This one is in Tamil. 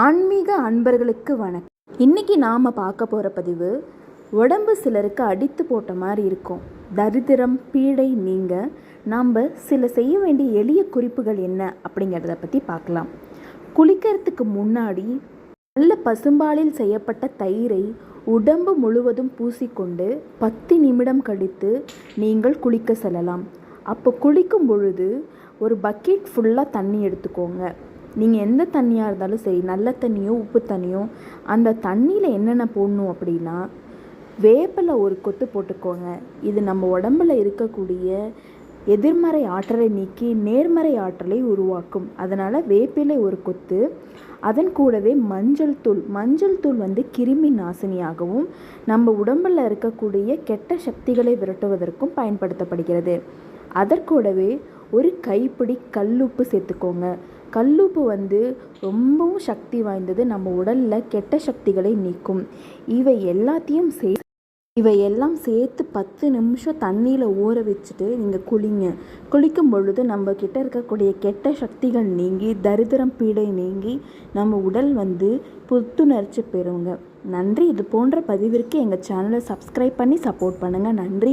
ஆன்மீக அன்பர்களுக்கு வணக்கம். இன்னைக்கு நாம் பார்க்க போகிற பதிவு உடம்பு சிலருக்கு அடித்து போட்ட மாதிரி இருக்கும். தரித்திரம் பீடை நீங்க நாம் சில செய்ய வேண்டிய எளிய குறிப்புகள் என்ன அப்படிங்கிறத பற்றி பார்க்கலாம். குளிக்கிறதுக்கு முன்னாடி நல்ல பசும்பாலில் செய்யப்பட்ட தயிரை உடம்பு முழுவதும் பூசிக்கொண்டு பத்து நிமிடம் கழித்து நீங்கள் குளிக்க செல்லலாம். அப்போ குளிக்கும் பொழுது ஒரு பக்கெட் ஃபுல்லாக தண்ணி எடுத்துக்கோங்க. நீங்கள் எந்த தண்ணியாக இருந்தாலும் சரி நல்ல தண்ணியோ உப்பு தண்ணியோ அந்த தண்ணியில் என்னென்ன போடணும் அப்படின்னா வேப்பிலை ஒரு கொத்து போட்டுக்கோங்க. இது நம்ம உடம்பில் இருக்கக்கூடிய எதிர்மறை ஆற்றலை நீக்கி நேர்மறை ஆற்றலை உருவாக்கும். அதனால் வேப்பிலை ஒரு கொத்து அதன் கூடவே மஞ்சள் தூள். மஞ்சள் தூள் வந்து கிருமி நாசினியாகவும் நம்ம உடம்பில் இருக்கக்கூடிய கெட்ட சக்திகளை விரட்டுவதற்கும் பயன்படுத்தப்படுகிறது. அதற்கூடவே ஒரு கைப்பிடி கல்லுப்பு சேர்த்துக்கோங்க. கல்லுப்பு வந்து ரொம்பவும் சக்தி வாய்ந்தது நம்ம உடலில் கெட்ட சக்திகளை நீக்கும். இவை எல்லாத்தையும் சே இவை எல்லாம் சேர்த்து பத்து நிமிஷம் தண்ணியில் ஊற வச்சுட்டு நீங்கள் குளிங்க. குளிக்கும் பொழுது நம்ம கிட்ட இருக்கக்கூடிய கெட்ட சக்திகள் நீங்கி தரித்திரம் பீடை நீங்கி நம்ம உடல் வந்து புத்துணர்ச்சி பெறுங்க. நன்றி. இது போன்ற பதிவிற்கு எங்கள் சேனலை சப்ஸ்கிரைப் பண்ணி சப்போர்ட் பண்ணுங்கள் நன்றி.